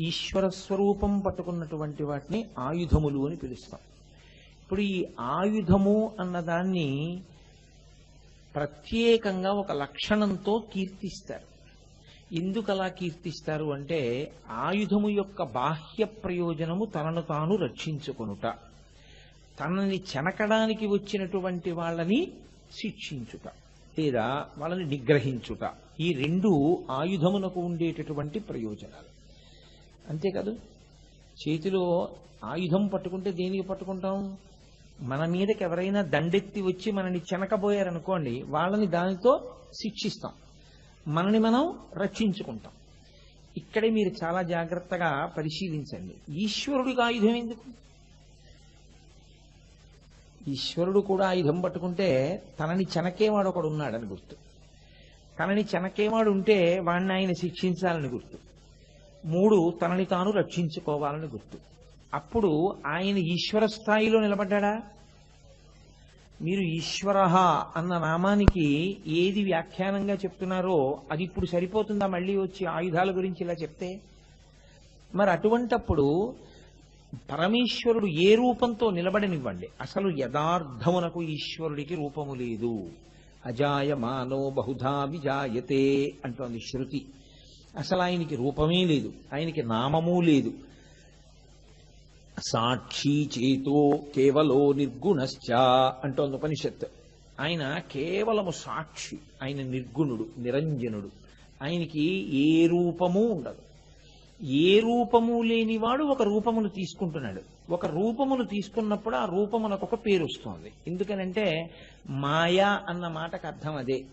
ఈశ్వర స్వరూపం పట్టుకున్నటువంటి వాటిని ఆయుధములు అని పిలుస్తాం. ఇప్పుడు ఈ ఆయుధము అన్నదాన్ని ప్రత్యేకంగా ఒక లక్షణంతో కీర్తిస్తారు. ఎందుకు అలా కీర్తిస్తారు అంటే ఆయుధము యొక్క బాహ్య ప్రయోజనము తనను తాను రక్షించుకొనుట. తనని చెనకడానికి వచ్చినటువంటి వాళ్ళని శిక్షించుట లేదా వాళ్ళని నిగ్రహించుట. ఈ రెండు ఆయుధమునకు ఉండేటటువంటి ప్రయోజనాలు. అంతేకాదు చేతిలో ఆయుధం పట్టుకుంటే దేనికి పట్టుకుంటాం? మన మీదకి ఎవరైనా దండెత్తి వచ్చి మనని చెనకబోయారనుకోండి వాళ్ళని దానితో శిక్షిస్తాం. మనని మనం రక్షించుకుంటాం. ఇక్కడే మీరు చాలా జాగ్రత్తగా పరిశీలించండి. ఈశ్వరుడికి ఆయుధం ఎందుకు? ఈశ్వరుడు కూడా ఆయుధం పట్టుకుంటే తనని చెనకేవాడు ఒకడు ఉన్నాడని గుర్తు. తనని చెనకేవాడు ఉంటే వాడిని ఆయన శిక్షించాలని గుర్తు. మూడు తనని తాను రక్షించుకోవాలని గుర్తు. అప్పుడు ఆయన ఈశ్వర స్థాయిలో నిలబడ్డా మీరు ఈశ్వర అన్న నామానికి ఏది వ్యాఖ్యానంగా చెప్తున్నారో అది ఇప్పుడు సరిపోతుందా మళ్ళీ వచ్చి ఆయుధాల గురించి ఇలా చెప్తే? మరి అటువంటప్పుడు పరమేశ్వరుడు ఏ రూపంతో నిలబడనివ్వండి. అసలు యథార్థమునకు ఈశ్వరుడికి రూపము లేదు. అజాయమానో బహుధా విజాయతే అంటోంది శృతి. అసలు ఆయనకి రూపమే లేదు. ఆయనకి నామము లేదు. సాక్షి చేతో కేవలో నిర్గుణశ్చ అంటోంది ఉపనిషత్ ఆయన కేవలము సాక్షి ఆయన నిర్గుణుడు నిరంజనుడు. ఆయనకి ఏ రూపము ఉండదు. ఏ రూపము లేనివాడు ఒక రూపమును తీసుకుంటున్నాడు. ఒక రూపమును తీసుకున్నప్పుడు ఆ రూపమునకు ఒక పేరు వస్తుంది. ఎందుకనంటే మాయా అన్న మాటకు అర్థం అదే.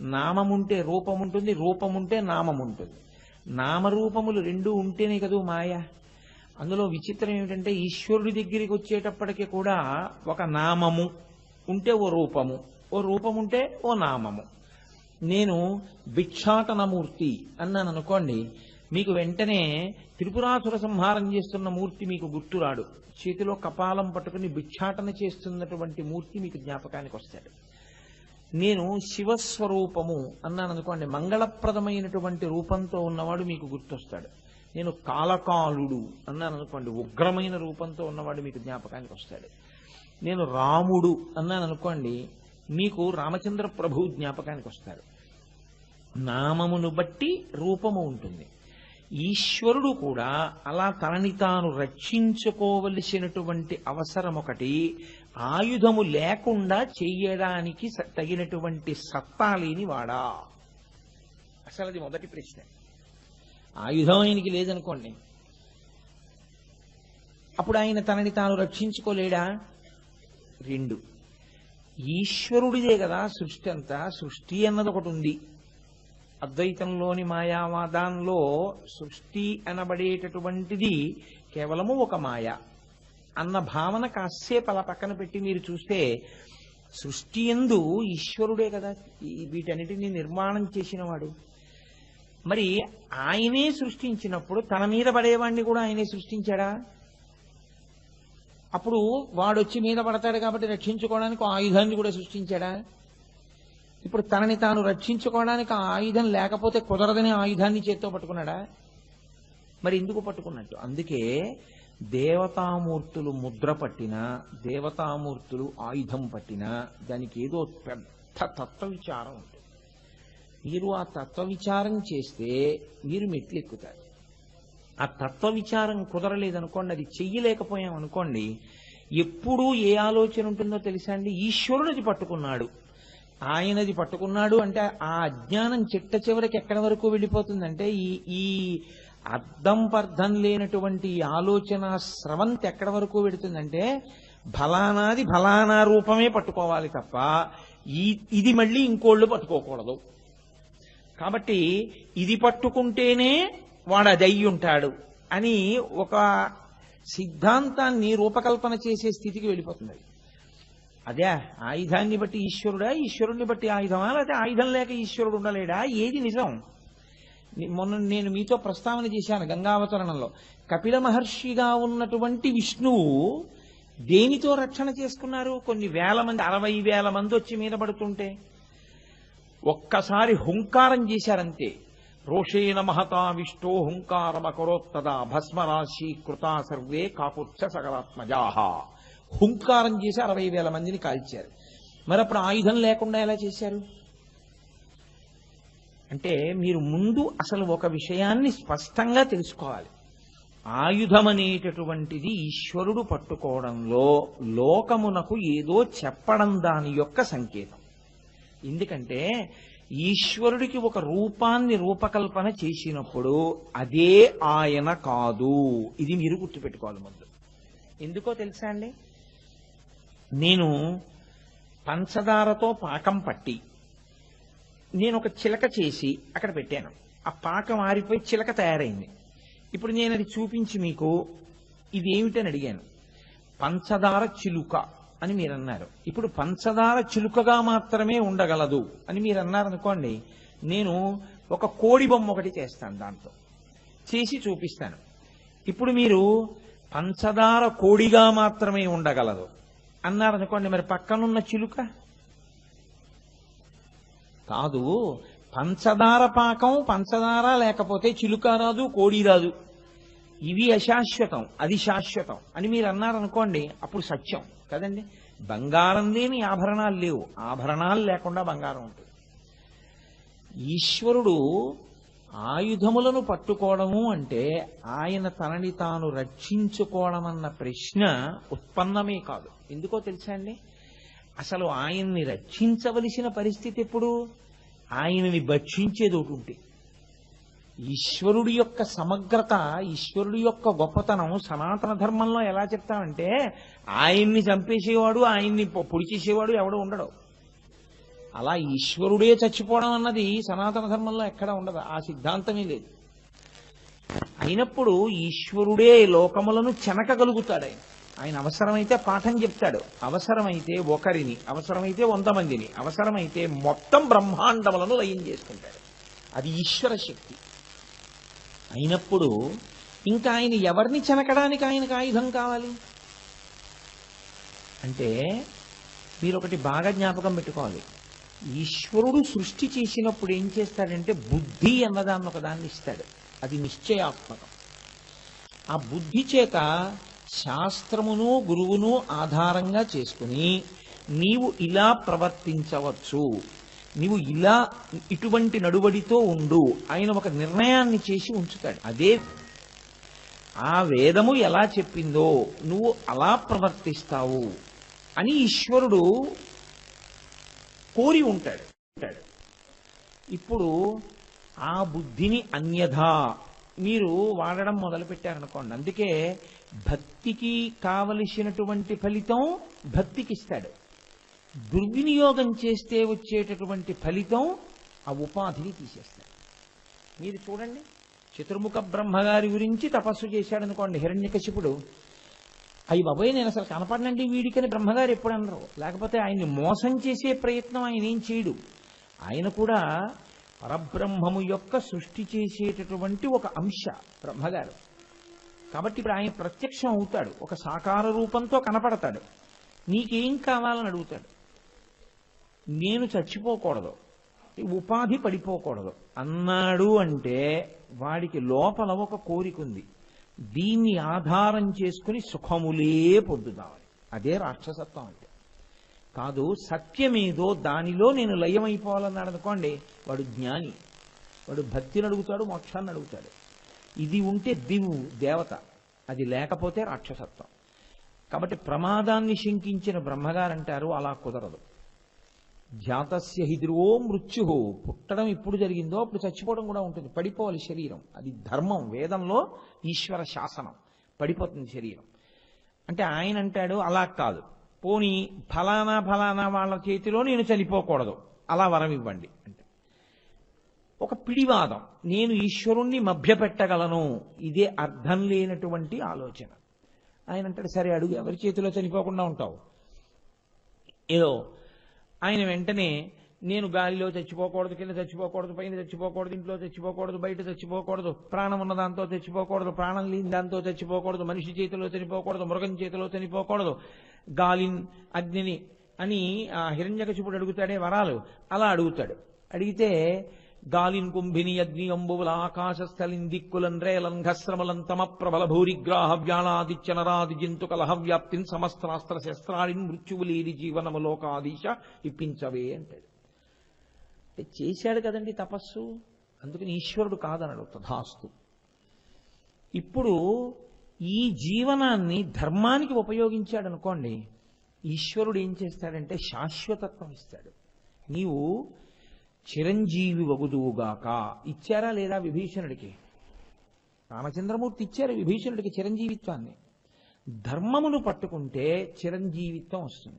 నామముంటే రూపం ఉంటుంది నామముంటుంది. నామం ఉంటుంది నామరూపములు రెండూ ఉంటేనే కదూ మాయ? అందులో విచిత్రం ఏమిటంటే ఈశ్వరుడి దగ్గరికి వచ్చేటప్పటికి కూడా ఒక నామము ఉంటే ఓ రూపము ఓ రూపం ఉంటే ఓ నామము. నేను భిక్షాటనమూర్తి అన్నాను అనుకోండి మీకు వెంటనే త్రిపురాసుర సంహారం చేస్తున్న మూర్తి మీకు గుర్తురాడు. చేతిలో కపాలం పట్టుకుని భిక్షాటన చేస్తున్నటువంటి మూర్తి మీకు జ్ఞాపకానికి వస్తాడు. నేను శివస్వరూపము అన్నాను అనుకోండి మంగళప్రదమైనటువంటి రూపంతో ఉన్నవాడు మీకు గుర్తొస్తాడు. నేను కాలకాలుడు అన్నాను అనుకోండి ఉగ్రమైన రూపంతో ఉన్నవాడు మీకు జ్ఞాపకానికి వస్తాడు. నేను రాముడు అన్నాను అనుకోండి మీకు రామచంద్ర ప్రభు జ్ఞాపకానికి వస్తాడు. నామమును బట్టి రూపము ఉంటుంది. ఈశ్వరుడు కూడా అలా తనని తాను రక్షించుకోవలసినటువంటి అవసరం ఒకటి ఆయుధము లేకుండా చెయ్యడానికి తగినటువంటి సత్తా లేని వాడా? అసలు అది మొదటి ప్రశ్న. ఆయుధం ఆయనకి లేదనుకోండి. అప్పుడు ఆయన తనని తాను రక్షించుకోలేడా? రెండు. ఈశ్వరుడిదే కదా సృష్టి అంతా. సృష్టి అన్నది ఒకటి ఉంది. అద్వైతంలోని మాయావాదాంలో సృష్టి అనబడేటటువంటిది కేవలము ఒక మాయ. అన్న భావన కాసేపు అలా పక్కన పెట్టి మీరు చూస్తే సృష్టి ఎందు ఈశ్వరుడే కదా. వీటన్నిటిని నిర్మాణం చేసినవాడు. మరి ఆయనే సృష్టించినప్పుడు తన మీద పడేవాడిని కూడా ఆయనే సృష్టించాడా? అప్పుడు వాడు వచ్చి మీద పడతాడు కాబట్టి రక్షించుకోవడానికి ఆయుధాన్ని కూడా సృష్టించాడా? ఇప్పుడు తనని తాను రక్షించుకోవడానికి ఆ ఆయుధం లేకపోతే కుదరదని ఆయుధాన్ని చేత్తో పట్టుకున్నాడా? మరి ఎందుకు పట్టుకున్నట్టు? అందుకే దేవతామూర్తులు ముద్ర పట్టినా దేవతామూర్తులు ఆయుధం పట్టినా దానికి ఏదో పెద్ద తత్వ విచారం ఉంటుంది. మీరు ఆ తత్వ విచారం చేస్తే మీరు మెట్లు ఎక్కుతారు ఆ తత్వ విచారం కుదరలేదనుకోండి అది చెయ్యలేకపోయాం అనుకోండి ఎప్పుడూ ఏ ఆలోచన ఉంటుందో తెలుసా అండి? ఈశ్వరుడిది పట్టుకున్నాడు. ఆయనది పట్టుకున్నాడు అంటే ఆ అజ్ఞానం చిట్ట చివరికి ఎక్కడి వరకు వెళ్ళిపోతుందంటే ఈ ఈ అర్థం పర్థం లేనటువంటి ఆలోచన స్రవంతి ఎక్కడి వరకు పెడుతుందంటే ఫలానాది ఫలానా రూపమే పట్టుకోవాలి తప్ప ఈ ఇది మళ్ళీ ఇంకోళ్ళు పట్టుకోకూడదు. కాబట్టి ఇది పట్టుకుంటేనే వాడు అది అయి ఉంటాడు అని ఒక సిద్ధాంతాన్ని రూపకల్పన చేసే స్థితికి వెళ్ళిపోతుంది అదే ఆయుధాన్ని బట్టి ఈశ్వరుడా ఈశ్వరుణ్ణి బట్టి ఆయుధమా? లేకపోతే ఆయుధం లేక ఈశ్వరుడు ఉండలేడా? ఏది నిజం? మొన్న నేను మీతో ప్రస్తావన చేశాను గంగావతరణంలో. కపిల మహర్షిగా ఉన్నటువంటి విష్ణువు దేనితో రక్షణ చేసుకున్నారు? కొన్ని వేల మంది అరవై వేల మంది వచ్చి మీద పడుతుంటే. ఒక్కసారి హుంకారం చేశారంతే. రోషేణ మహతావిష్టో హుంకారమకరోత్తదా భస్మరాశి కృతా సర్వే కాకుత్స సకలాత్మజాహ. హుంకారం చేసి అరవై వేల మందిని కాల్చారు. మరి అప్పుడు ఆయుధం లేకుండా ఎలా చేశారు? అంటే మీరు ముందు అసలు ఒక విషయాన్ని స్పష్టంగా తెలుసుకోవాలి. ఆయుధం అనేటటువంటిది ఈశ్వరుడు పట్టుకోవడంలో లోకమునకు ఏదో చెప్పడం దాని యొక్క సంకేతం. ఎందుకంటే ఈశ్వరుడికి ఒక రూపాన్ని రూపకల్పన చేసినప్పుడు అదే ఆయన కాదు. ఇది మీరు గుర్తుపెట్టుకోవాలి ముందు. ఎందుకో తెలుసా అండి? నేను పంచదారతో పాకం పట్టి నేను ఒక చిలక చేసి అక్కడ పెట్టాను. ఆ పాకం ఆరిపోయి చిలక తయారైంది. ఇప్పుడు నేను అది చూపించి మీకు ఇదేమిటని అడిగాను. పంచదార చిలుక అని మీరు అన్నారు ఇప్పుడు పంచదార చిలుకగా మాత్రమే ఉండగలదు అని మీరు అన్నారనుకోండి నేను ఒక కోడి బొమ్మ ఒకటి చేస్తాను దాంతో. చేసి చూపిస్తాను. ఇప్పుడు మీరు పంచదార కోడిగా మాత్రమే ఉండగలదు. అన్నారనుకోండి మరి పక్కనున్న చిలుక? కాదు పంచదార పాకం పంచదార లేకపోతే చిలుక రాదు కోడి రాదు. ఇవి అశాశ్వతం అది శాశ్వతం అని మీరు అన్నారనుకోండి అప్పుడు సత్యం కదండి? బంగారం లేని ఆభరణాలు లేవు ఆభరణాలు లేకుండా బంగారం ఉంటుంది. ఈశ్వరుడు ఆయుధములను పట్టుకోవడము అంటే ఆయన తనని తాను రక్షించుకోవడం అన్న ప్రశ్న ఉత్పన్నమే కాదు. ఎందుకో తెలుసా అండి? అసలు ఆయన్ని రక్షించవలసిన పరిస్థితి ఎప్పుడు? ఆయనని భక్షించేది ఒకటి ఉంటే. ఈశ్వరుడి యొక్క సమగ్రత ఈశ్వరుడి యొక్క గొప్పతనం సనాతన ధర్మంలో ఎలా చెప్తామంటే ఆయన్ని చంపేసేవాడు ఆయన్ని పొ- పొడి చేసేవాడు ఎవడు ఉండడు. అలా ఈశ్వరుడే చచ్చిపోవడం అన్నది సనాతన ధర్మంలో ఎక్కడ ఉండదు. ఆ సిద్ధాంతమే లేదు. అయినప్పుడు ఈశ్వరుడే లోకములను చెనకగలుగుతాడు ఆయన. ఆయన అవసరమైతే పాఠం చెప్తాడు. అవసరమైతే ఒకరిని అవసరమైతే వంద మందిని అవసరమైతే మొత్తం బ్రహ్మాండములను లయం చేసుకుంటాడు. అది ఈశ్వర శక్తి. అయినప్పుడు ఇంకా ఆయన ఎవరిని చెనకడానికి ఆయనకు ఆయుధం కావాలి? అంటే మీరు ఒకటి బాగా జ్ఞాపకం పెట్టుకోవాలి. ఈశ్వరుడు సృష్టి చేసినప్పుడు ఏం చేస్తాడంటే బుద్ధి అన్నదాన్ని ఒకదాన్ని ఇస్తాడు. అది నిశ్చయాత్మకం. ఆ బుద్ధి చేత శాస్త్రమును గురువును ఆధారంగా చేసుకుని నీవు ఇలా ప్రవర్తించవచ్చు. నీవు ఇలా ఇటువంటి నడువడితో ఉండు. ఆయన ఒక నిర్ణయాన్ని చేసి ఉంచుతాడు. అదే ఆ వేదము ఎలా చెప్పిందో నువ్వు అలా ప్రవర్తిస్తావు అని ఈశ్వరుడు కోరి ఉంటాడు. ఉంటాడు ఇప్పుడు ఆ బుద్ధిని అన్యథా మీరు వాడడం మొదలుపెట్టారనుకోండి. అందుకే భక్తికి కావలసినటువంటి ఫలితం భక్తికి ఇస్తాడు దుర్వినియోగం చేస్తే వచ్చేటటువంటి ఫలితం ఆ ఉపాధిని తీసేస్తాడు. మీరు చూడండి చతుర్ముఖ బ్రహ్మగారి గురించి తపస్సు చేశాడు అనుకోండి హిరణ్యకశిపుడు. అవి బాబోయ్ నేను అసలు కనపడనండి వీడికని బ్రహ్మగారు ఎప్పుడు అనరు. లేకపోతే ఆయన్ని మోసం చేసే ప్రయత్నం ఆయన ఏం చేయడు. ఆయన కూడా పరబ్రహ్మము యొక్క సృష్టి చేసేటటువంటి ఒక అంశ బ్రహ్మగారు. కాబట్టి ఇప్పుడు ఆయన ప్రత్యక్షం అవుతాడు. ఒక సాకార రూపంతో కనపడతాడు. నీకేం కావాలని అడుగుతాడు. నేను చచ్చిపోకూడదు. ఉపాధి పడిపోకూడదు. అన్నాడు అంటే వాడికి లోపల ఒక కోరిక ఉంది. దీన్ని ఆధారం చేసుకుని సుఖములే పొందుదామని. అదే రాక్షసత్వం అంటే. కాదు సత్యమేదో దానిలో నేను లయమైపోవాలన్నాడు అనుకోండి వాడు జ్ఞాని. వాడు భక్తిని అడుగుతాడు మోక్షాన్ని అడుగుతాడు. ఇది ఉంటే దివు దేవత. అది లేకపోతే రాక్షసత్వం. కాబట్టి ప్రమాదాన్ని శంకించిన బ్రహ్మగారు అంటారు అలా కుదరదు. జాతస్య హిద్రువో మృత్యు. పుట్టడం ఇప్పుడు జరిగిందో అప్పుడు చచ్చిపోవడం కూడా ఉంటుంది. పడిపోవాలి శరీరం. అది ధర్మం వేదంలో ఈశ్వర శాసనం. పడిపోతుంది శరీరం. అంటే ఆయన అంటాడు అలా కాదు. పోని ఫలానా ఫలానా వాళ్ళ చేతిలో నేను చనిపోకూడదు. అలా వరం ఇవ్వండి. అంటే ఒక పిడివాదం. నేను ఈశ్వరుణ్ణి మభ్యపెట్టగలను. ఇదే అర్థం లేనటువంటి ఆలోచన. ఆయన అంటాడు సరే అడుగు. ఎవరి చేతిలో చనిపోకుండా ఉంటావు? ఏదో ఆయన వెంటనే నేను గాలిలో చచ్చిపోకూడదు కింద చచ్చిపోకూడదు పైన చచ్చిపోకూడదు ఇంట్లో చచ్చిపోకూడదు బయట చచ్చిపోకూడదు ప్రాణం ఉన్న దాంతో చచ్చిపోకూడదు ప్రాణం లేని దాంతో చచ్చిపోకూడదు మనిషి చేతిలో చనిపోకూడదు మృగం చేతిలో చనిపోకూడదు గాలిన్ అగ్నిని అని ఆ హిరణ్యకశిపుడు అడుగుతాడే వరాలు. అలా అడుగుతాడు. అడిగితే గాలిన్ కుంభిని అగ్ని అంబువుల ఆకాశ స్థలిన్ దిక్కులన్ రేలన్ తమ ప్రబల భూరిగ్రాహ వ్యాళాదిత్య నరాది జంతు కలహ సమస్త్రాస్త్ర శస్త్రాడిన్ మృత్యువులేని జీవనము లోకాదీశ ఇప్పించవే అంటాడు. చేశాడు కదండి తపస్సు? అందుకని ఈశ్వరుడు కాదనడు తథాస్తు. ఇప్పుడు ఈ జీవనాన్ని ధర్మానికి ఉపయోగించాడు అనుకోండి ఈశ్వరుడు ఏం చేస్తాడంటే శాశ్వతత్వం ఇస్తాడు. నీవు చిరంజీవి వగుదువుగాక. ఇచ్చారా లేదా విభీషణుడికి? రామచంద్రమూర్తి ఇచ్చారు విభీషణుడికి చిరంజీవిత్వాన్ని. ధర్మమును పట్టుకుంటే చిరంజీవిత్వం వస్తుంది.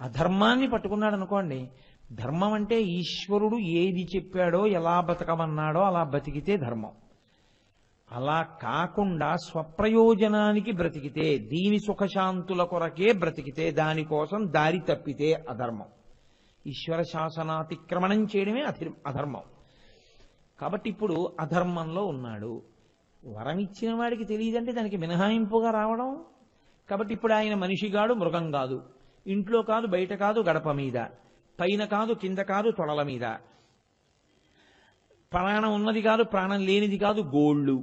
అధర్మాన్ని పట్టుకున్నాడు అనుకోండి ధర్మం అంటే ఈశ్వరుడు ఏది చెప్పాడో ఎలా బతకమన్నాడో అలా బతికితే ధర్మం. అలా కాకుండా స్వప్రయోజనానికి బ్రతికితే దీని సుఖశాంతుల కొరకే బ్రతికితే దానికోసం దారి తప్పితే అధర్మం. ఈశ్వర శాసనాతిక్రమణం చేయడమే అధి అధర్మం. కాబట్టి ఇప్పుడు అధర్మంలో ఉన్నాడు. వరం ఇచ్చిన వాడికి తెలియదంటే దానికి మినహాయింపుగా రావడం? కాబట్టి ఇప్పుడు ఆయన మనిషి కాడు మృగం కాదు. ఇంట్లో కాదు బయట కాదు గడప మీద. పైన కాదు కింద కాదు తొడల మీద. ప్రాణం ఉన్నది కాదు ప్రాణం లేనిది కాదు గోళ్ళు.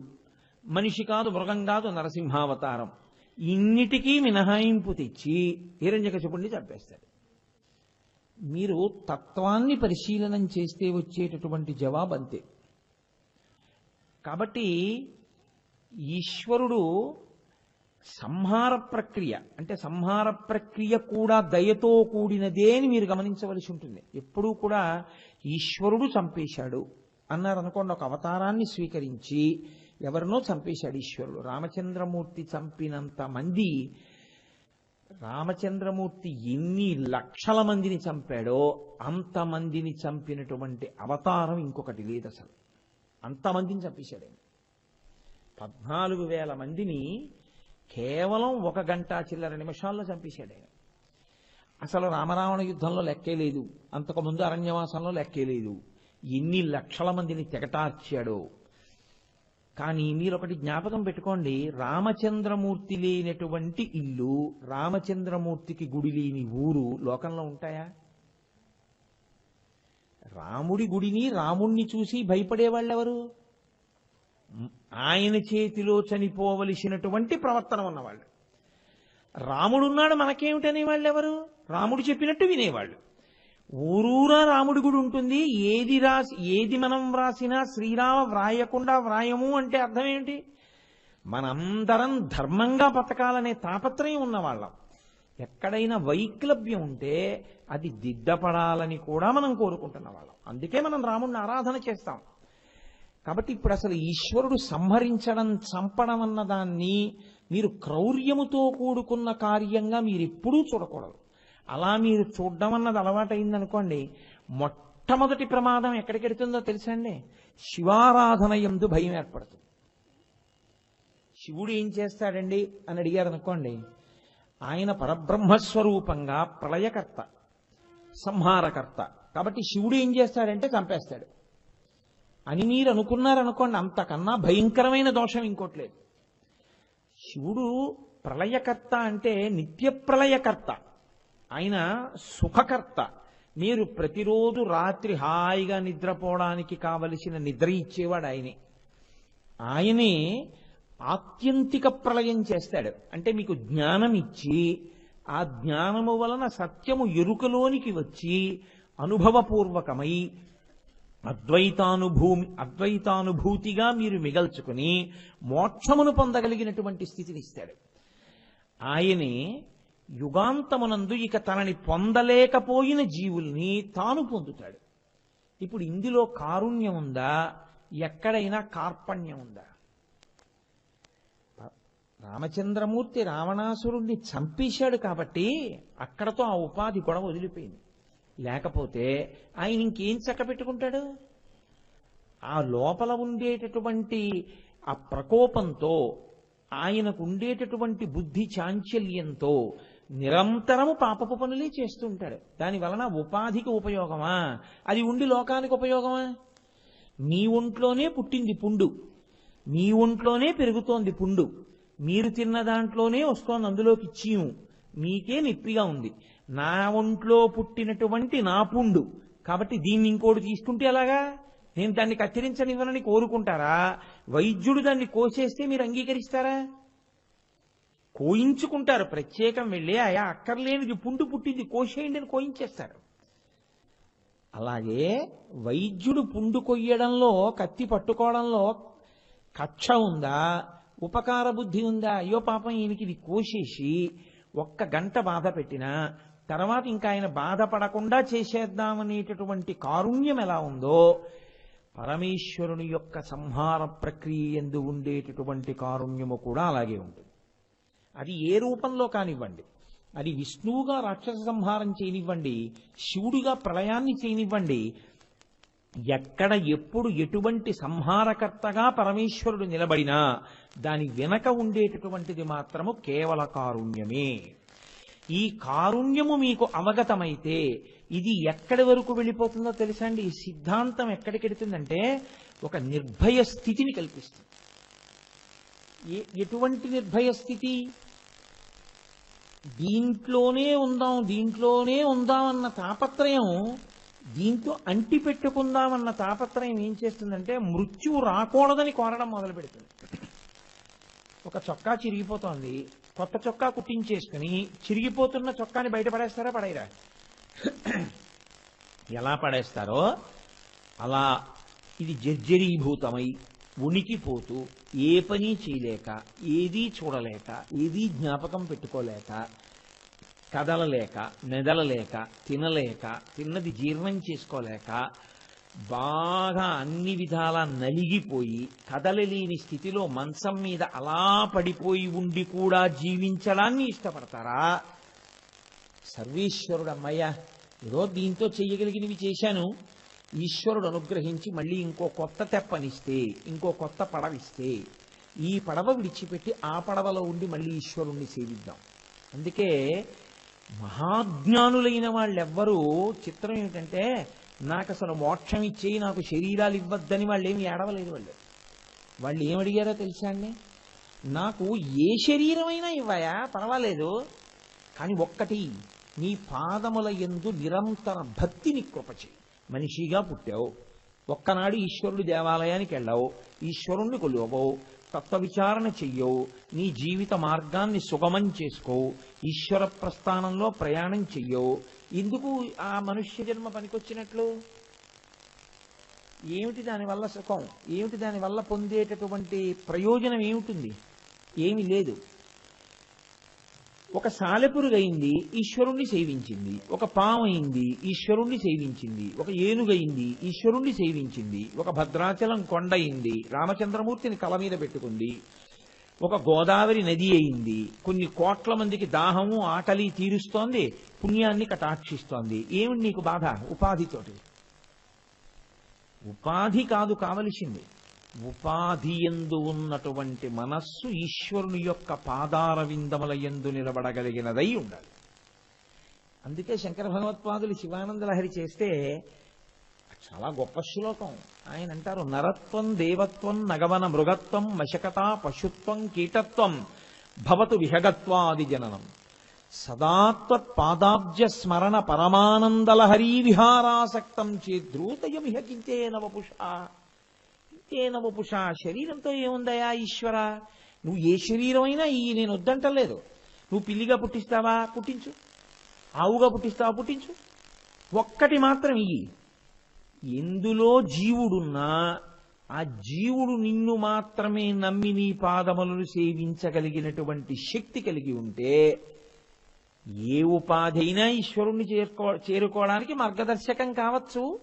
మనిషి కాదు మృగం కాదు నరసింహావతారం. ఇన్నిటికీ మినహాయింపు తెచ్చి హిరణ్యకశిపుణ్ణి చంపేస్తాడు. మీరు తత్వాన్ని పరిశీలనం చేస్తే వచ్చేటటువంటి జవాబు అంతే కాబట్టి ఈశ్వరుడు సంహార ప్రక్రియ అంటే సంహార ప్రక్రియ కూడా దయతో కూడినదే అని మీరు గమనించవలసి ఉంటుంది. ఎప్పుడూ కూడా ఈశ్వరుడు చంపేశాడు అన్నారనుకోండి ఒక అవతారాన్ని స్వీకరించి ఎవరినో చంపేశాడు ఈశ్వరుడు. రామచంద్రమూర్తి చంపినంత మంది రామచంద్రమూర్తి ఎన్ని లక్షల మందిని చంపాడో అంతమందిని చంపినటువంటి అవతారం ఇంకొకటి లేదు అసలు. అంతమందిని చంపేశాడు పద్నాలుగు వేల మందిని కేవలం ఒక గంట చిల్లర నిమిషాల్లో చంపేశాడు ఆయన. అసలు రామరావణ యుద్ధంలో లెక్కే లేదు. అంతకుముందు అరణ్యవాసంలో లెక్కే లేదు. ఎన్ని లక్షల మందిని తెగటార్చాడో కానీ మీరు ఒకటి జ్ఞాపకం పెట్టుకోండి రామచంద్రమూర్తి లేనటువంటి ఇల్లు రామచంద్రమూర్తికి గుడి లేని ఊరు లోకంలో ఉంటాయా? రాముడి గుడిని రాముణ్ణి చూసి భయపడేవాళ్ళెవరు? ఆయన చేతిలో చనిపోవలసినటువంటి ప్రవర్తన ఉన్నవాళ్ళు. రాముడున్నాడు మనకేమిటనే వాళ్ళెవరు రాముడు చెప్పినట్టు వినేవాళ్ళు. ఊరూరా రాముడి గుడి ఉంటుంది. ఏది రాసి ఏది మనం వ్రాసినా శ్రీరామ వ్రాయకుండా వ్రాయము అంటే అర్థం ఏంటి? మనందరం ధర్మంగా బతకాలనే తాపత్రయం ఉన్నవాళ్ళం. ఎక్కడైనా వైక్లభ్యం ఉంటే అది దిద్దపడాలని కూడా మనం కోరుకుంటున్న వాళ్ళం. అందుకే మనం రాముడిని ఆరాధన చేస్తాం. కాబట్టి ఇప్పుడు అసలు ఈశ్వరుడు సంహరించడం చంపడం అన్న దాన్ని మీరు క్రౌర్యముతో కూడుకున్న కార్యంగా మీరు ఎప్పుడూ చూడకూడదు. అలా మీరు చూడడం అన్నది అలవాటైందనుకోండి మొట్టమొదటి ప్రమాదం ఎక్కడికెడుతుందో తెలుసండి? శివారాధన ఎందు భయం ఏర్పడుతుంది. శివుడు ఏం చేస్తాడండి అని అడిగారు అనుకోండి ఆయన పరబ్రహ్మస్వరూపంగా ప్రళయకర్త సంహారకర్త. కాబట్టి శివుడు ఏం చేస్తాడంటే చంపేస్తాడు. అని మీరు అనుకున్నారనుకోండి అంతకన్నా భయంకరమైన దోషం ఇంకోట్లేదు శివుడు ప్రళయకర్త అంటే నిత్య ప్రళయకర్త. ఆయన సుఖకర్త. మీరు ప్రతిరోజు రాత్రి హాయిగా నిద్రపోవడానికి కావలసిన నిద్ర ఇచ్చేవాడు ఆయనే. ఆయనే ఆత్యంతిక ప్రళయం చేస్తాడు. అంటే మీకు జ్ఞానం ఇచ్చి ఆ జ్ఞానము వలన సత్యము ఎరుకలోనికి వచ్చి అనుభవపూర్వకమై అద్వైతానుభూమి అద్వైతానుభూతిగా మీరు మిగల్చుకుని మోక్షమును పొందగలిగినటువంటి స్థితిని ఇస్తాడు. ఆయనే యుగాంతమునందు ఇక తనని పొందలేకపోయిన జీవుల్ని తాను పొందుతాడు. ఇప్పుడు ఇందులో కారుణ్యం ఉందా ఎక్కడైనా కార్పణ్యం ఉందా రామచంద్రమూర్తి రావణాసురుణ్ణి చంపేశాడు కాబట్టి అక్కడతో ఆ ఉపాధి కూడా వదిలిపోయింది. లేకపోతే ఆయన ఇంకేం చక్క పెట్టుకుంటాడు? ఆ లోపల ఉండేటటువంటి ఆ ప్రకోపంతో ఆయనకు ఉండేటటువంటి బుద్ధి చాంచల్యంతో నిరంతరము పాపపు పనులే చేస్తుంటాడు దాని వలన ఉపాధికి ఉపయోగమా? అది ఉండి లోకానికి ఉపయోగమా? మీ ఒంట్లోనే పుట్టింది పుండు. మీ ఒంట్లోనే పెరుగుతోంది పుండు. మీరు తిన్న దాంట్లోనే వస్తోంది అందులోకి చీము. మీకే నిప్పిగా ఉంది. నా ఒంట్లో పుట్టినటువంటి నా పుండు. కాబట్టి దీన్ని ఇంకోటి తీసుకుంటే ఎలాగా? నేను దాన్ని కత్తిరించనివ్వనని కోరుకుంటారా? వైద్యుడు దాన్ని కోసేస్తే మీరు అంగీకరిస్తారా? కోయించుకుంటారు. ప్రత్యేకం వెళ్ళి ఆయా అక్కర్లేనిది పుండు పుట్టింది కోసేయండి అని కోయించేస్తారు. అలాగే వైద్యుడు పుండు కొయ్యడంలో కత్తి పట్టుకోవడంలో కక్ష ఉందా? ఉపకార బుద్ధి ఉందా? అయ్యో పాపం ఈయనకి ఇది కోసేసి ఒక్క గంట బాధ పెట్టినా తర్వాత ఇంకా ఆయన బాధపడకుండా చేసేద్దామనేటటువంటి కారుణ్యం ఎలా ఉందో పరమేశ్వరుని యొక్క సంహార ప్రక్రియ ఎందు ఉండేటటువంటి కారుణ్యము కూడా అలాగే ఉంటుంది. అది ఏ రూపంలో కానివ్వండి అది విష్ణువుగా రాక్షస సంహారం చేయనివ్వండి శివుడిగా ప్రళయాన్ని చేయనివ్వండి ఎక్కడ ఎప్పుడు ఎటువంటి సంహారకర్తగా పరమేశ్వరుడు నిలబడినా దాని వెనక ఉండేటటువంటిది మాత్రము కేవల కారుణ్యమే. ఈ కారుణ్యము మీకు అవగతమైతే ఇది ఎక్కడి వరకు వెళ్ళిపోతుందో తెలుసా అండి? ఈ సిద్ధాంతం ఎక్కడికెడుతుందంటే ఒక నిర్భయ స్థితిని కల్పిస్తుంది. ఏ- ఎటువంటి నిర్భయ స్థితి? దీంట్లోనే ఉందాం దీంట్లోనే ఉందామన్న తాపత్రయం దీంతో అంటి పెట్టుకుందామన్న తాపత్రయం ఏం చేస్తుందంటే మృత్యువు రాకూడదని కోరడం మొదలు పెడుతుంది ఒక చొక్కా చిరిగిపోతోంది. కొత్త చొక్కా కుట్టించేసుకుని చిరిగిపోతున్న చొక్కాని బయట పడేస్తారా? పడేరా ఎలా పడేస్తారో? అలా ఇది జర్జరీభూతమై ఉనికిపోతూ ఏ పని చేయలేక ఏదీ చూడలేక ఏదీ జ్ఞాపకం పెట్టుకోలేక కదలలేక మెదలలేక తినలేక తిన్నది జీర్ణం చేసుకోలేక బాగా అన్ని విధాలా నలిగిపోయి కదలలేని స్థితిలో మంచం మీద అలా పడిపోయి ఉండి కూడా జీవించడాన్ని ఇష్టపడతారా? సర్వేశ్వరుడు అమ్మయ్య ఏదో దీంతో చెయ్యగలిగినవి చేశాను. ఈశ్వరుడు అనుగ్రహించి మళ్ళీ ఇంకో కొత్త తెప్పనిస్తే ఇంకో కొత్త పడవిస్తే ఈ పడవ విడిచిపెట్టి ఆ పడవలో ఉండి మళ్ళీ ఈశ్వరుణ్ణి సేవిద్దాం. అందుకే మహాజ్ఞానులైన వాళ్ళెవ్వరూ చిత్రం ఏమిటంటే నాకు అసలు మోక్షం ఇచ్చేయి నాకు శరీరాలు ఇవ్వద్దని వాళ్ళు ఏమి ఏడవలేదు వాళ్ళు. వాళ్ళు ఏమడిగారో తెలుసా అండి? నాకు ఏ శరీరమైనా ఇవ్వయా? పర్వాలేదు. కానీ ఒక్కటి నీ పాదముల ఎందు నిరంతర భక్తిని కృప చేయి. మనిషిగా పుట్టావు. ఒక్కనాడు ఈశ్వరుడు దేవాలయానికి వెళ్ళావు. ఈశ్వరుణ్ణి కొలువవు. తత్వ విచారణ చెయ్యవు. నీ జీవిత మార్గాన్ని సుగమం చేసుకోవు. ఈశ్వర ప్రస్థానంలో ప్రయాణం చెయ్యవు. ఎందుకు ఆ మనుష్య జన్మ పనికొచ్చినట్లు? ఏమిటి దానివల్ల సుఖం? ఏమిటి దానివల్ల పొందేటటువంటి ప్రయోజనం ఏమిటుంది? ఏమి లేదు. ఒక సాలెపురుగు అయింది ఈశ్వరుణ్ణి సేవించింది. ఒక పాము అయింది ఈశ్వరుణ్ణి సేవించింది. ఒక ఏనుగయింది ఈశ్వరుణ్ణి సేవించింది. ఒక భద్రాచలం కొండ అయింది రామచంద్రమూర్తిని తల మీద పెట్టుకుంది. ఒక గోదావరి నది అయింది కొన్ని కోట్ల మందికి దాహము ఆకలి తీరుస్తోంది పుణ్యాన్ని కటాక్షిస్తోంది. ఏమి నీకు బాధ? ఉపాధితోటి ఉపాధి కాదు కావలసింది. ఉపాధి ఎందు ఉన్నటువంటి మనస్సు ఈశ్వరుని యొక్క పాదార విందముల ఎందు నిలబడగలిగినదై ఉండాలి. అందుకే శంకర భగవత్పాదులు శివానందలహరి చేస్తే చాలా గొప్ప శ్లోకం. ఆయన అంటారు నరత్వం దేవత్వం నగవన మృగత్వం మశకత పశుత్వం కీటత్వం భవతు విహగత్వాది జననం. సదాత్వత్ పాదాబ్జ స్మరణ పరమానందలహరీ విహారాసక్తం చేద్రూతయమిహ కించే వపుషా. కించేన వపుష శరీరంతో ఏముందయా ఈశ్వర నువ్వు ఏ శరీరం అయినా ఈ నేను వద్దంటలేదు నువ్వు పిల్లిగా పుట్టిస్తావా? పుట్టించు. ఆవుగా పుట్టిస్తావా? పుట్టించు. ఒక్కటి మాత్రం ఇయ్యి. ఎందులో జీవుడున్నా ఆ జీవుడు నిన్ను మాత్రమే నమ్మి నీ పాదములను సేవించగలిగినటువంటి శక్తి కలిగి ఉంటే ఏ ఉపాధి అయినా ఈశ్వరుణ్ణి చేరుకో చేరుకోవడానికి మార్గదర్శకం కావచ్చు.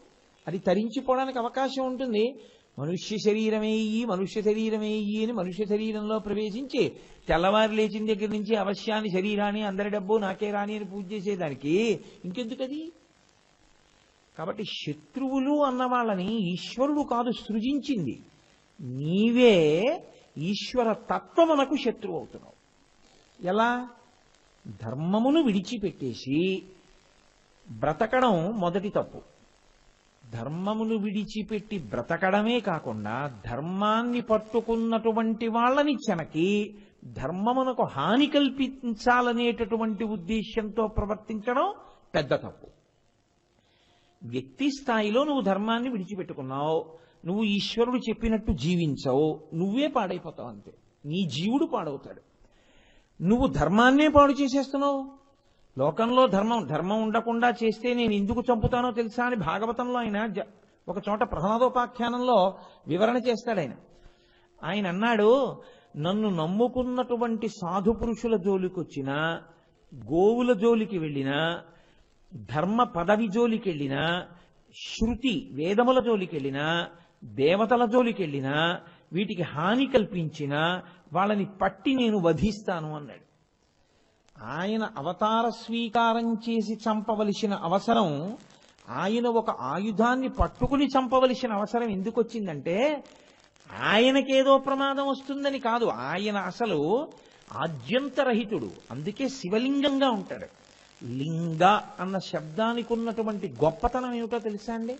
అది తరించిపోవడానికి అవకాశం ఉంటుంది. మనుష్య శరీరమేయి మనుష్య శరీరమేయి అని మనుష్య శరీరంలో ప్రవేశించి తెల్లవారు లేచిన దగ్గర నుంచి అవశ్యాన్ని శరీరాన్ని అందరి డబ్బు నాకే రాని అని పూజ చేసేదానికి ఇంకెందుకది? కాబట్టి శత్రువులు అన్న వాళ్ళని ఈశ్వరుడు కాదు సృజించింది. నీవే ఈశ్వర తత్వమునకు శత్రువు అవుతున్నావు. ఎలా? ధర్మమును విడిచిపెట్టేసి బ్రతకడం మొదటి తప్పు. ధర్మమును విడిచిపెట్టి బ్రతకడమే కాకుండా ధర్మాన్ని పట్టుకున్నటువంటి వాళ్ళని చెనకి ధర్మమునకు హాని కల్పించాలనేటటువంటి ఉద్దేశ్యంతో ప్రవర్తించడం పెద్ద తప్పు. వ్యక్తి స్థాయిలో నువ్వు ధర్మాన్ని విడిచిపెట్టుకున్నావు నువ్వు ఈశ్వరుడు చెప్పినట్టు జీవించవు నువ్వే పాడైపోతావు అంతే. నీ జీవుడు పాడవుతాడు. నువ్వు ధర్మాన్నే పాడు చేసేస్తున్నావు? లోకంలో ధర్మం ధర్మం ఉండకుండా చేస్తే నేను ఎందుకు చంపుతానో తెలుసా అని భాగవతంలో ఆయన జ- ఒక చోట ప్రహ్లాదోపాఖ్యానంలో వివరణ చేస్తాడు ఆయన. ఆయన అన్నాడు నన్ను నమ్ముకున్నటువంటి సాధు పురుషుల జోలికొచ్చినా గోవుల జోలికి వెళ్ళినా ధర్మ పదవి జోలికి వెళ్ళినా శృతి వేదముల జోలికి వెళ్ళినా దేవతల జోలికి వెళ్ళినా వీటికి హాని కల్పించినా వాళ్ళని పట్టి నేను వధిస్తాను అన్నాడు. ఆయన అవతార స్వీకారం చేసి చంపవలసిన అవసరం ఆయన ఒక ఆయుధాన్ని పట్టుకుని చంపవలసిన అవసరం ఎందుకు వచ్చిందంటే ఆయనకేదో ప్రమాదం వస్తుందని కాదు. ఆయన అసలు ఆద్యంతరహితుడు. అందుకే శివలింగంగా ఉంటాడు. లింగ అన్న శబ్దానికి ఉన్నటువంటి గొప్పతనం ఏమిటో తెలుసా అండి?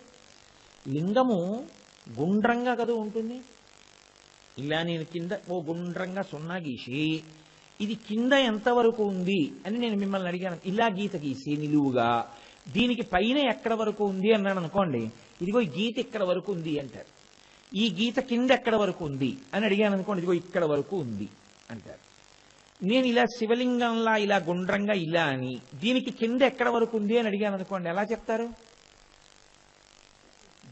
లింగము గుండ్రంగా కదా ఉంటుంది? ఇలా నేను కింద ఓ గుండ్రంగా సున్నా గీసి ఇది కింద ఎంతవరకు ఉంది అని నేను మిమ్మల్ని అడిగాను. ఇలా గీత గీసి నిలువుగా దీనికి పైన ఎక్కడ వరకు ఉంది అన్నాను అనుకోండి. ఇదిగో ఈ గీత ఇక్కడ వరకు ఉంది అంటారు. ఈ గీత కింద ఎక్కడ వరకు ఉంది అని అడిగాను అనుకోండి. ఇదిగో ఇక్కడ వరకు ఉంది అంటారు. నేను ఇలా శివలింగంలా ఇలా గుండ్రంగా ఇలా అని దీనికి కింద ఎక్కడ వరకు ఉంది అని అడిగాను అనుకోండి. ఎలా చెప్తారు?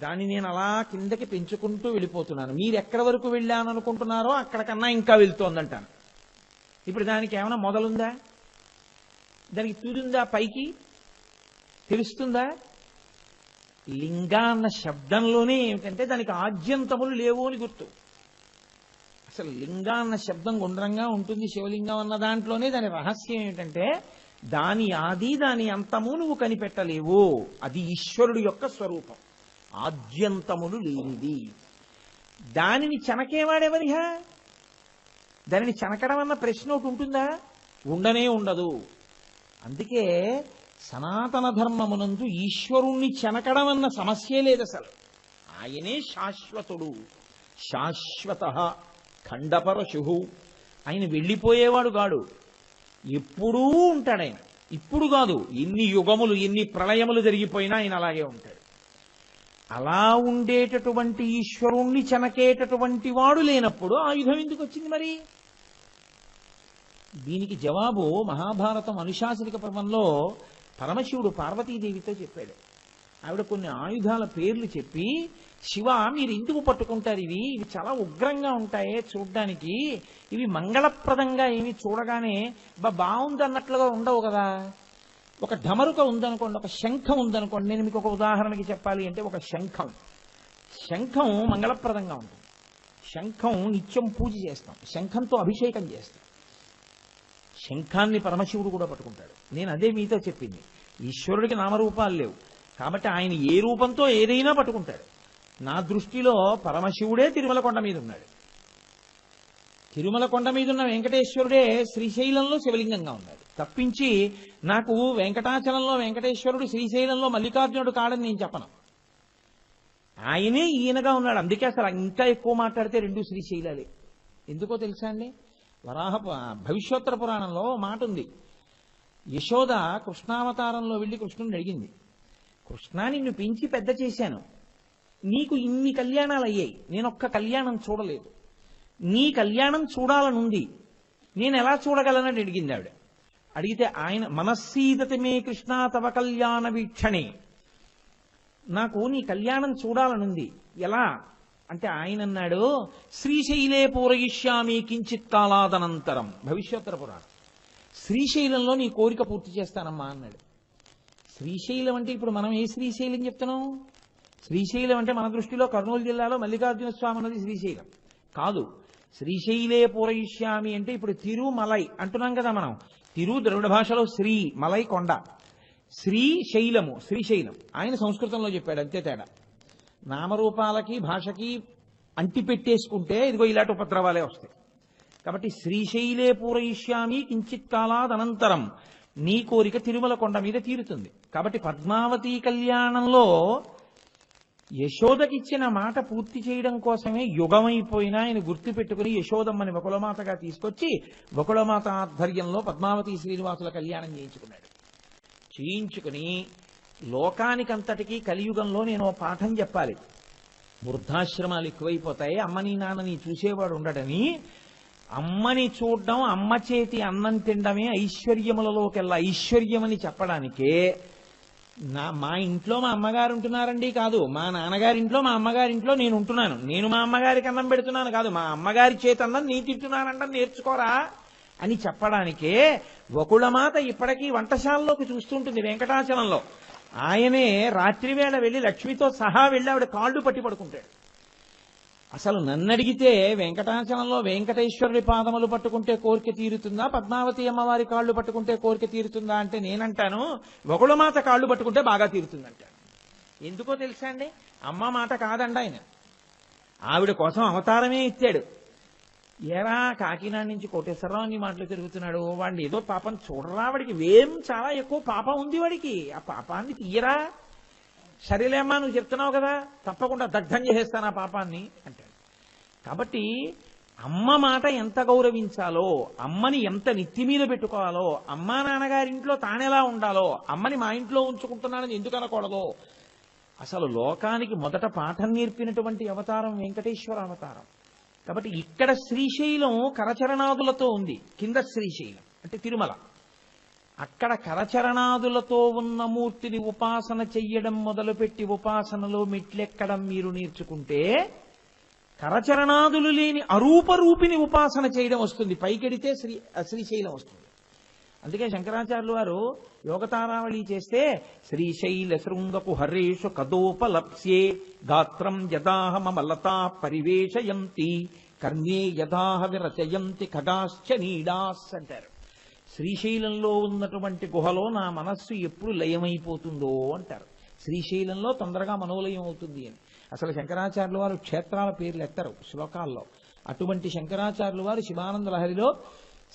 దాన్ని నేను అలా కిందకి పెంచుకుంటూ వెళ్ళిపోతున్నాను. మీరు ఎక్కడ వరకు వెళ్ళాను అనుకుంటున్నారో అక్కడికన్నా ఇంకా వెళ్తోందంటాను. ఇప్పుడు దానికి ఏమైనా మొదలుందా? దానికి తుదిందా పైకి? తెలుస్తుందా? లింగాన్న శబ్దంలోనే ఏమిటంటే దానికి ఆద్యంతములు లేవు అని గుర్తు. అసలు లింగాన్న శబ్దం గుండ్రంగా ఉంటుంది శివలింగం అన్న దాంట్లోనే దాని రహస్యం ఏమిటంటే దాని ఆది దాని అంతము నువ్వు కనిపెట్టలేవు. అది ఈశ్వరుడు యొక్క స్వరూపం. ఆద్యంతములు లేనిది. దానిని చెనకేవాడెవరిహా? దానిని చనకడం అన్న ప్రశ్న ఒకటి ఉంటుందా? ఉండనే ఉండదు. అందుకే సనాతన ధర్మమునందు ఈశ్వరుణ్ణి చెనకడం అన్న సమస్యే లేదు అసలు. ఆయనే శాశ్వతుడు. శాశ్వత ఖండపరశు ఆయన వెళ్ళిపోయేవాడు కాడు. ఎప్పుడూ ఉంటాడు ఆయన. ఇప్పుడు కాదు ఎన్ని యుగములు ఎన్ని ప్రళయములు జరిగిపోయినా ఆయన అలాగే ఉంటాడు. అలా ఉండేటటువంటి ఈశ్వరుణ్ణి చెనకేటటువంటి వాడు లేనప్పుడు ఆయుధం ఎందుకు వచ్చింది మరి? దీనికి జవాబు మహాభారతం అనుశాసనిక పర్వంలో పరమశివుడు పార్వతీదేవితో చెప్పాడు. ఆవిడ కొన్ని ఆయుధాల పేర్లు చెప్పి శివ మీరు ఎందుకు పట్టుకుంటారు ఇవి? ఇవి చాలా ఉగ్రంగా ఉంటాయే చూడ్డానికి. ఇవి మంగళప్రదంగా ఏమి చూడగానే బా బాగుంది అన్నట్లుగా ఉండవు కదా. ఒక ఢమరుక ఉందనుకోండి ఒక శంఖం ఉందనుకోండి నేను మీకు ఒక ఉదాహరణకి చెప్పాలి అంటే ఒక శంఖం. శంఖం మంగళప్రదంగా ఉంటుంది. శంఖం నిత్యం పూజ చేస్తాం. శంఖంతో అభిషేకం చేస్తాం. శంఖాన్ని పరమశివుడు కూడా పట్టుకుంటాడు. నేను అదే మీతో చెప్పింది. ఈశ్వరుడికి నామరూపాలు లేవు. కాబట్టి ఆయన ఏ రూపంతో ఏదైనా పట్టుకుంటాడు. నా దృష్టిలో పరమశివుడే తిరుమల కొండ మీద ఉన్నాడు. తిరుమల కొండ మీద ఉన్న వెంకటేశ్వరుడే శ్రీశైలంలో శివలింగంగా ఉన్నాడు. తప్పించి నాకు వెంకటాచలంలో వెంకటేశ్వరుడు శ్రీశైలంలో మల్లికార్జునుడు కాడని నేను చెప్పను. ఆయనే ఈయనగా ఉన్నాడు. అందుకే అసలు ఇంకా ఎక్కువ మాట్లాడితే రెండు శ్రీశైలాలే. ఎందుకో తెలుసా అండి? వరాహ భవిష్యోత్తర పురాణంలో మాట ఉంది. యశోద కృష్ణావతారంలో వెళ్ళి కృష్ణుని అడిగింది. కృష్ణ నిన్ను పెంచి పెద్ద చేశాను. నీకు ఇన్ని కళ్యాణాలు అయ్యాయి నేనొక్క కళ్యాణం చూడలేదు. నీ కళ్యాణం చూడాలనుంది. నేను ఎలా చూడగలనని అడిగింది ఆవిడ. అడిగితే ఆయన మనస్సీదతమే కృష్ణ తవ కళ్యాణ వీక్షణే. నాకు నీ కళ్యాణం చూడాలనుంది. ఎలా? అంటే ఆయన అన్నాడు శ్రీశైలే పూరయిష్యామి కించిత్ కాలాదనంతరం. భవిష్యోత్తర పురాణం. శ్రీశైలంలో నీ కోరిక పూర్తి చేస్తానమ్మా అన్నాడు. శ్రీశైలం అంటే ఇప్పుడు మనం ఏ శ్రీశైలం చెప్తున్నాం? శ్రీశైలం అంటే మన దృష్టిలో కర్నూలు జిల్లాలో మల్లికార్జున స్వామి అన్నది శ్రీశైలం. కాదు శ్రీశైలే పూరయిష్యామి అంటే ఇప్పుడు తిరుమలై అంటున్నాం కదా మనం. తిరు ద్రవిడ భాషలో శ్రీ మలై కొండ. శ్రీశైలము శ్రీశైలం. ఆయన సంస్కృతంలో చెప్పాడు అంతే తేడా. నామరూపాలకి భాషకి అంటిపెట్టేసుకుంటే ఇదిగో ఇలాంటి ఉపద్రవాలే వస్తాయి. కాబట్టి శ్రీశైలే పూరయిష్యామి కించిత్ కాలాదనంతరం నీ కోరిక తిరుమల కొండ మీద తీరుతుంది. కాబట్టి పద్మావతి కళ్యాణంలో యశోదకిచ్చిన మాట పూర్తి చేయడం కోసమే యుగమైపోయినా ఆయన గుర్తు పెట్టుకుని యశోదమ్మని వకులమాతగా తీసుకొచ్చి వకులమాత ఆధ్వర్యంలో పద్మావతి శ్రీనివాసుల కళ్యాణం చేయించుకున్నాడు. చేయించుకుని లోకానికంతటికీ కలియుగంలో నేను ఓ పాఠం చెప్పాలి. వృద్ధాశ్రమాలు ఎక్కువైపోతాయి. అమ్మని నాన్నని చూసేవాడు ఉండడని. అమ్మని చూడడం అమ్మ చేతి అన్నం తినడమే ఐశ్వర్యములలోకెల్లా ఐశ్వర్యమని చెప్పడానికే నా మా ఇంట్లో మా అమ్మగారు ఉంటున్నారండి కాదు. మా నాన్నగారి ఇంట్లో మా అమ్మగారింట్లో నేను ఉంటున్నాను. నేను మా అమ్మగారికి అన్నం పెడుతున్నాను కాదు. మా అమ్మగారి చేతి అన్నం నీ తింటున్నానంట నేర్చుకోరా అని చెప్పడానికే వకుళమాత ఇప్పటికీ వంటశాలలోకి చూస్తుంటుంది వెంకటాచలంలో. ఆయనే రాత్రివేళ వెళ్ళి లక్ష్మితో సహా వెళ్ళి ఆవిడ కాళ్ళు పట్టి పడుకుంటాడు. అసలు నన్ను అడిగితే వెంకటాచలంలో వెంకటేశ్వరుడి పాదములు పట్టుకుంటే కోరిక తీరుతుందా? పద్మావతి అమ్మవారి కాళ్ళు పట్టుకుంటే కోరిక తీరుతుందా అంటే నేనంటాను. ఒకళ్ళమాత కాళ్ళు పట్టుకుంటే బాగా తీరుతుందంటాను ఎందుకో తెలుసా అండి? అమ్మ మాట కాదండి ఆయన ఆవిడ కోసం అవతారమే ఇచ్చాడు. ఏరా కాకినాడ నుంచి కోటేశ్వరరావు అని మాటలు తిరుగుతున్నాడు. వాడిని ఏదో పాపం చూడరా వాడికి. వేం చాలా ఎక్కువ పాపం ఉంది వాడికి. ఆ పాపాన్ని తీయరా. సరేలేమ్మా నువ్వు చెప్తున్నావు కదా. తప్పకుండా దగ్ధం చేసేస్తాను ఆ పాపాన్ని అంటాడు. కాబట్టి అమ్మ మాట ఎంత గౌరవించాలో అమ్మని ఎంత నెత్తి మీద పెట్టుకోవాలో అమ్మా నాన్నగారింట్లో తానెలా ఉండాలో అమ్మని మా ఇంట్లో ఉంచుకుంటున్నానని ఎందుకు అనకూడదు అసలు లోకానికి మొదట పాఠం నేర్పినటువంటి అవతారం వెంకటేశ్వర అవతారం. కాబట్టి ఇక్కడ శ్రీశైలం కరచరణాదులతో ఉంది. కింద శ్రీశైలం అంటే తిరుమల. అక్కడ కరచరణాదులతో ఉన్న మూర్తిని ఉపాసన చెయ్యడం మొదలుపెట్టి ఉపాసనలో మెట్లెక్కడం మీరు నేర్చుకుంటే కరచరణాదులు లేని అరూపరూపిని ఉపాసన చేయడం వస్తుంది. పైకెడితే శ్రీ శ్రీశైలం వస్తుంది. అందుకే శంకరాచార్యులు వారు యోగతారావళి చేస్తే శ్రీశైల శృంగకు హరేషు కదోపలప్స్యే గాత్రం యదాహమలతా పరివేశయంతి కర్ణే యథాహ విరచయంతి ఖగాశ్చ నీడాస్ అంటారు శ్రీశైలంలో ఉన్నటువంటి గుహలో నా మనస్సు ఎప్పుడు లయమైపోతుందో అంటారు. శ్రీశైలంలో తొందరగా మనోలయం అవుతుంది అని. అసలు శంకరాచార్యుల వారు క్షేత్రాల పేర్లు ఎత్తరు శ్లోకాల్లో. అటువంటి శంకరాచార్యుల వారు శివానంద లహరిలో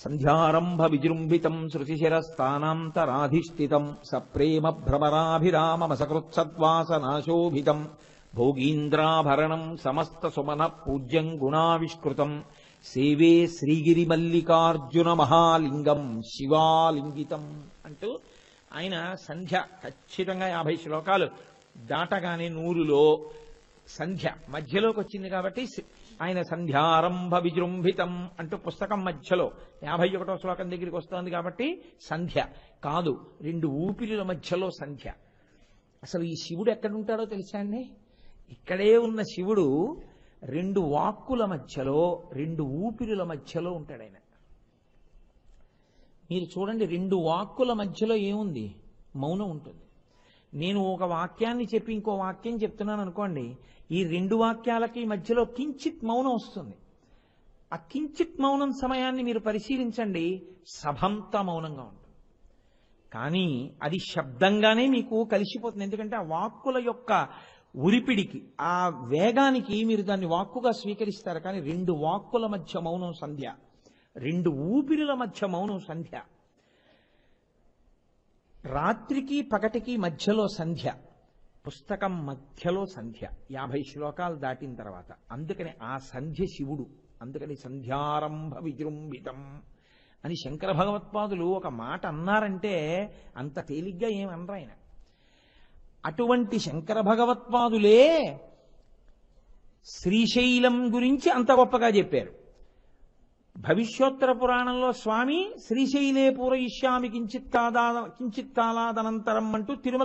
సంధ్యారంభ విజృంభితం శృతిశిరస్థానాంతరాధిష్ఠితం సప్రేమ భ్రమరాభిరామమసకృత్సద్వాసనాశోభితం భోగీంద్రాభరణం సమస్త సుమన పూజ్యం గుణావిష్కృతం సేవే శ్రీగిరిమల్లికార్జున మహాలింగం శివాలింగితం అంటూ ఆయన సంధ్య ఖచ్చితంగా యాభై శ్లోకాలు దాటగానే నూరులో సంధ్య మధ్యలోకి వచ్చింది కాబట్టి ఆయన సంధ్యారంభ విజృంభితం అంటూ పుస్తకం మధ్యలో యాభై ఒకటో శ్లోకం దగ్గరికి వస్తోంది కాబట్టి సంధ్య కాదు రెండు ఊపిరిల మధ్యలో సంధ్య. అసలు ఈ శివుడు ఎక్కడుంటాడో తెలుసా అండి? ఇక్కడే ఉన్న శివుడు రెండు వాక్కుల మధ్యలో రెండు ఊపిరుల మధ్యలో ఉంటాడు ఆయన మీరు చూడండి రెండు వాక్కుల మధ్యలో ఏముంది? మౌనం ఉంటుంది. నేను ఒక వాక్యాన్ని చెప్పి ఇంకో వాక్యం చెప్తున్నాను అనుకోండి ఈ రెండు వాక్యాలకి మధ్యలో కించిత్ మౌనం వస్తుంది. ఆ కించిత్ మౌనం సమయాన్ని మీరు పరిశీలించండి. సభంతా మౌనంగా ఉంటుంది. కానీ అది శబ్దంగానే మీకు కలిసిపోతుంది. ఎందుకంటే ఆ వాక్కుల యొక్క ఉరిపిడికి ఆ వేగానికి మీరు దాన్ని వాక్కుగా స్వీకరిస్తారు. కానీ రెండు వాక్కుల మధ్య మౌనం సంధ్య. రెండు ఊపిరుల మధ్య మౌనం సంధ్య. రాత్రికి పగటికి మధ్యలో సంధ్య. పుస్తకం మధ్యలో సంధ్య. యాభై శ్లోకాలు దాటిన తర్వాత. అందుకని ఆ సంధ్య శివుడు. అందుకని సంధ్యారంభ విజృంభితం. అని శంకర భగవత్పాదులు ఒక మాట అన్నారంటే అంత తేలిగ్గా ఏం ఆయన. అటువంటి శంకర భగవత్పాదులే శ్రీశైలం గురించి అంత గొప్పగా చెప్పారు. భవిష్యోత్తర పురాణంలో స్వామి శ్రీశైలే పూరయిష్యామి కించిత్తాదా కించిత్తాలాదనంతరం అంటూ తిరుమల